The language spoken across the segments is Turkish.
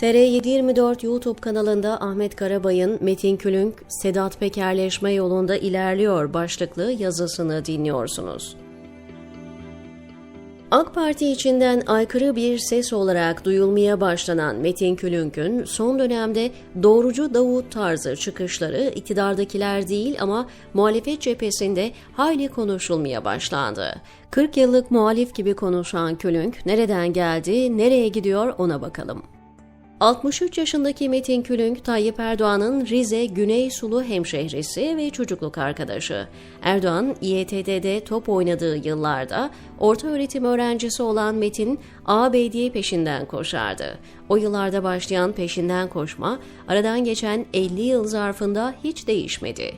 TR724 YouTube kanalında Ahmet Karabay'ın Metin Külünk, Sedat Pekerleşme yolunda ilerliyor başlıklı yazısını dinliyorsunuz. AK Parti içinden aykırı bir ses olarak duyulmaya başlanan Metin Külünk'ün son dönemde doğrucu Davut tarzı çıkışları iktidardakiler değil ama muhalefet cephesinde hayli konuşulmaya başlandı. 40 yıllık muhalif gibi konuşan Külünk nereden geldi, nereye gidiyor ona bakalım. 63 yaşındaki Metin Külünk, Tayyip Erdoğan'ın Rize Güney Sulu hemşehrisi ve çocukluk arkadaşı. Erdoğan, İETT'de top oynadığı yıllarda orta öğretim öğrencisi olan Metin, ağabeydiye peşinden koşardı. O yıllarda başlayan peşinden koşma, aradan geçen 50 yıl zarfında hiç değişmedi.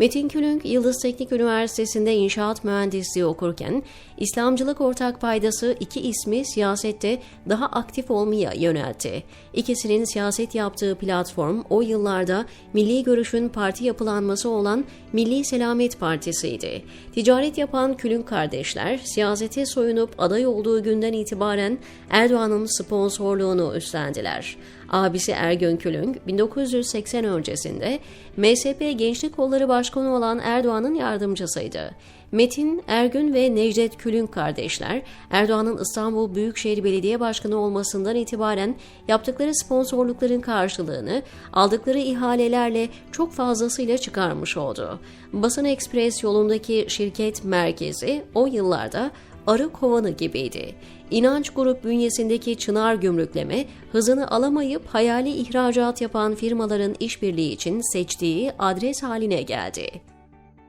Metin Külünk, Yıldız Teknik Üniversitesi'nde inşaat mühendisliği okurken, İslamcılık ortak paydası iki ismi siyasette daha aktif olmaya yöneltti. İkisinin siyaset yaptığı platform o yıllarda Milli Görüş'ün parti yapılanması olan Milli Selamet Partisi'ydi. Ticaret yapan Külünk kardeşler, siyasete soyunup aday olduğu günden itibaren Erdoğan'ın sponsorluğunu üstlendiler. Abisi Ergün Külünk, 1980 öncesinde MSP Gençlik Kolları Başkanı olan Erdoğan'ın yardımcısıydı. Metin, Ergün ve Necdet Külünk kardeşler, Erdoğan'ın İstanbul Büyükşehir Belediye Başkanı olmasından itibaren yaptıkları sponsorlukların karşılığını aldıkları ihalelerle çok fazlasıyla çıkarmış oldu. Basın Ekspres yolundaki şirket merkezi o yıllarda arı kovanı gibiydi. İnanç Grup bünyesindeki Çınar Gümrükleme, hızını alamayıp hayali ihracat yapan firmaların işbirliği için seçtiği adres haline geldi.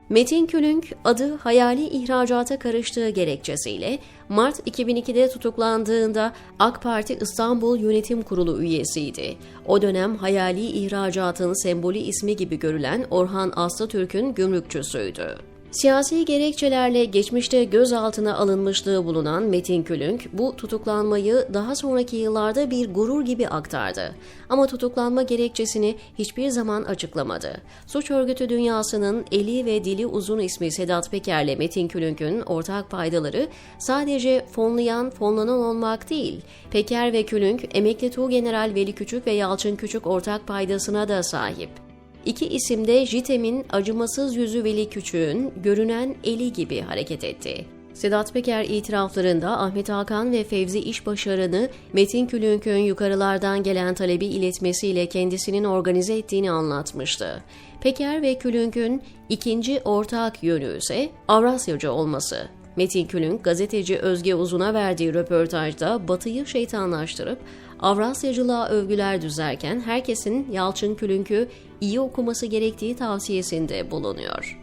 Metin Külünk adı hayali ihracata karıştığı gerekçesiyle Mart 2002'de tutuklandığında AK Parti İstanbul Yönetim Kurulu üyesiydi. O dönem hayali ihracatın sembolü ismi gibi görülen Orhan Aslıtürk'ün gümrükçüsüydü. Siyasi gerekçelerle geçmişte gözaltına alınmışlığı bulunan Metin Külünk bu tutuklanmayı daha sonraki yıllarda bir gurur gibi aktardı. Ama tutuklanma gerekçesini hiçbir zaman açıklamadı. Suç örgütü dünyasının eli ve dili uzun ismi Sedat Peker'le Metin Külünk'ün ortak paydaları sadece fonlayan, fonlanan olmak değil. Peker ve Külünk emekli Tuğgeneral Veli Küçük ve Yalçın Küçük ortak paydasına da sahip. İki isim de JITEM'in acımasız yüzü Veli Küçük'ün görünen eli gibi hareket etti. Sedat Peker itiraflarında Ahmet Hakan ve Fevzi İşbaşarı'nı Metin Külünk'ün yukarılardan gelen talebi iletmesiyle kendisinin organize ettiğini anlatmıştı. Peker ve Külünk'ün ikinci ortak yönü ise Avrasyacı olması. Metin Külünk gazeteci Özge Uzun'a verdiği röportajda Batı'yı şeytanlaştırıp Avrasyacılığa övgüler düzerken herkesin Yalçın Külünk'ü iyi okuması gerektiği tavsiyesinde bulunuyor.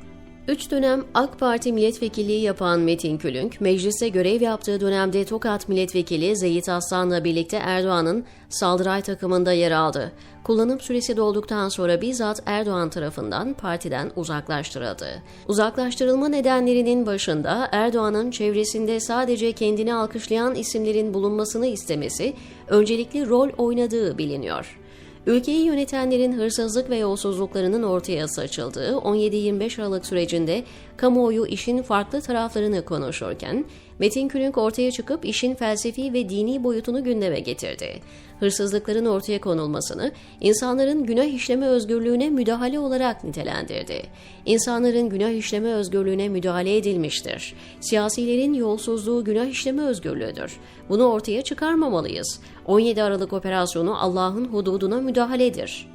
Üç dönem AK Parti milletvekilliği yapan Metin Külünk, mecliste görev yaptığı dönemde Tokat milletvekili Zeyit Aslan'la birlikte Erdoğan'ın saldıray takımında yer aldı. Kullanım süresi dolduktan sonra bizzat Erdoğan tarafından partiden uzaklaştırıldı. Uzaklaştırılma nedenlerinin başında Erdoğan'ın çevresinde sadece kendini alkışlayan isimlerin bulunmasını istemesi, öncelikli rol oynadığı biliniyor. Ülkeyi yönetenlerin hırsızlık ve yolsuzluklarının ortaya saçıldığı 17-25 Aralık sürecinde kamuoyu işin farklı taraflarını konuşurken, Metin Külünk ortaya çıkıp işin felsefi ve dini boyutunu gündeme getirdi. Hırsızlıkların ortaya konulmasını insanların günah işleme özgürlüğüne müdahale olarak nitelendirdi. İnsanların günah işleme özgürlüğüne müdahale edilmiştir. Siyasilerin yolsuzluğu günah işleme özgürlüğüdür. Bunu ortaya çıkarmamalıyız. 17 Aralık operasyonu Allah'ın hududuna müdahaledir.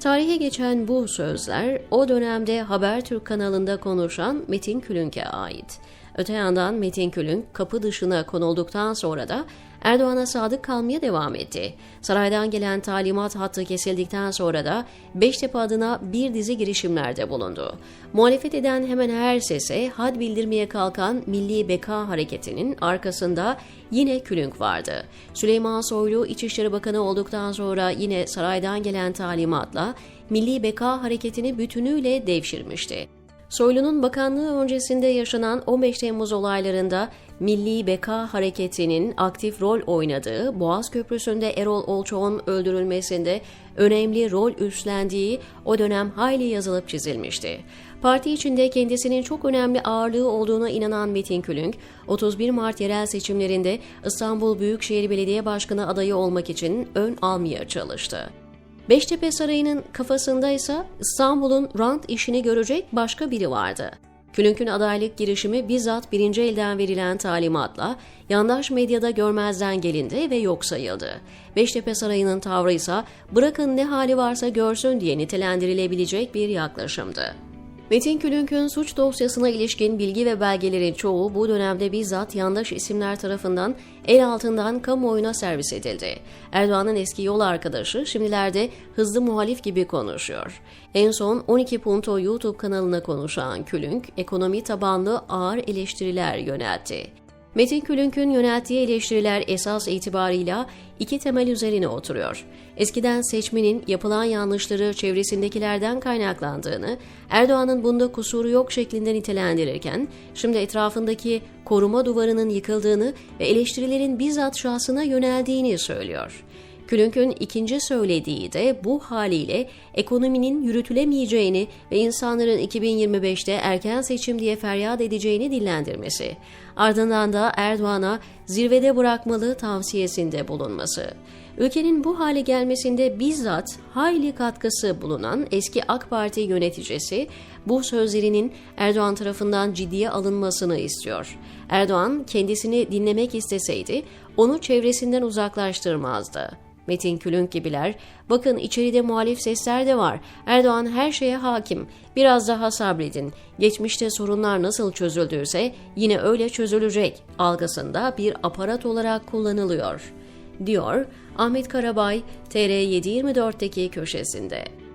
Tarihe geçen bu sözler o dönemde Habertürk kanalında konuşan Metin Külünk'e ait. Öte yandan Metin Külünk kapı dışına konulduktan sonra da Erdoğan'a sadık kalmaya devam etti. Saraydan gelen talimat hattı kesildikten sonra da Beştepe adına bir dizi girişimlerde bulundu. Muhalefet eden hemen her sese had bildirmeye kalkan Milli Beka Hareketi'nin arkasında yine Külünk vardı. Süleyman Soylu İçişleri Bakanı olduktan sonra yine saraydan gelen talimatla Milli Beka Hareketi'ni bütünüyle devşirmişti. Soylu'nun bakanlığı öncesinde yaşanan 15 Temmuz olaylarında Milli Beka Hareketi'nin aktif rol oynadığı, Boğaz Köprüsü'nde Erol Olçoğ'un öldürülmesinde önemli rol üstlendiği o dönem hayli yazılıp çizilmişti. Parti içinde kendisinin çok önemli ağırlığı olduğuna inanan Metin Külünk, 31 Mart yerel seçimlerinde İstanbul Büyükşehir Belediye Başkanı adayı olmak için ön almaya çalıştı. Beştepe Sarayı'nın kafasında ise İstanbul'un rant işini görecek başka biri vardı. Külünk'ün adaylık girişimi bizzat birinci elden verilen talimatla yandaş medyada görmezden gelindi ve yok sayıldı. Beştepe Sarayı'nın tavrı ise bırakın ne hali varsa görsün diye nitelendirilebilecek bir yaklaşımdı. Metin Külünk'ün suç dosyasına ilişkin bilgi ve belgelerin çoğu bu dönemde bizzat yandaş isimler tarafından el altından kamuoyuna servis edildi. Erdoğan'ın eski yol arkadaşı şimdilerde hızlı muhalif gibi konuşuyor. En son 12 Punto YouTube kanalına konuşan Külünk, ekonomi tabanlı ağır eleştiriler yöneltti. Metin Külünk'ün yönelttiği eleştiriler esas itibarıyla iki temel üzerine oturuyor. Eskiden seçmenin yapılan yanlışları çevresindekilerden kaynaklandığını, Erdoğan'ın bunda kusuru yok şeklinde nitelendirirken, şimdi etrafındaki koruma duvarının yıkıldığını ve eleştirilerin bizzat şahsına yöneldiğini söylüyor. Külünk'ün ikinci söylediği de bu haliyle ekonominin yürütülemeyeceğini ve insanların 2025'te erken seçim diye feryat edeceğini dillendirmesi. Ardından da Erdoğan'a zirvede bırakmalı tavsiyesinde bulunması. Ülkenin bu hale gelmesinde bizzat hayli katkısı bulunan eski AK Parti yöneticisi bu sözlerinin Erdoğan tarafından ciddiye alınmasını istiyor. Erdoğan kendisini dinlemek isteseydi onu çevresinden uzaklaştırmazdı. Metin Külünk gibiler, bakın içeride muhalif sesler de var. Erdoğan her şeye hakim. Biraz daha sabredin. Geçmişte sorunlar nasıl çözüldüyse yine öyle çözülecek. Algısında bir aparat olarak kullanılıyor. Diyor Ahmet Karabay TR724'teki köşesinde.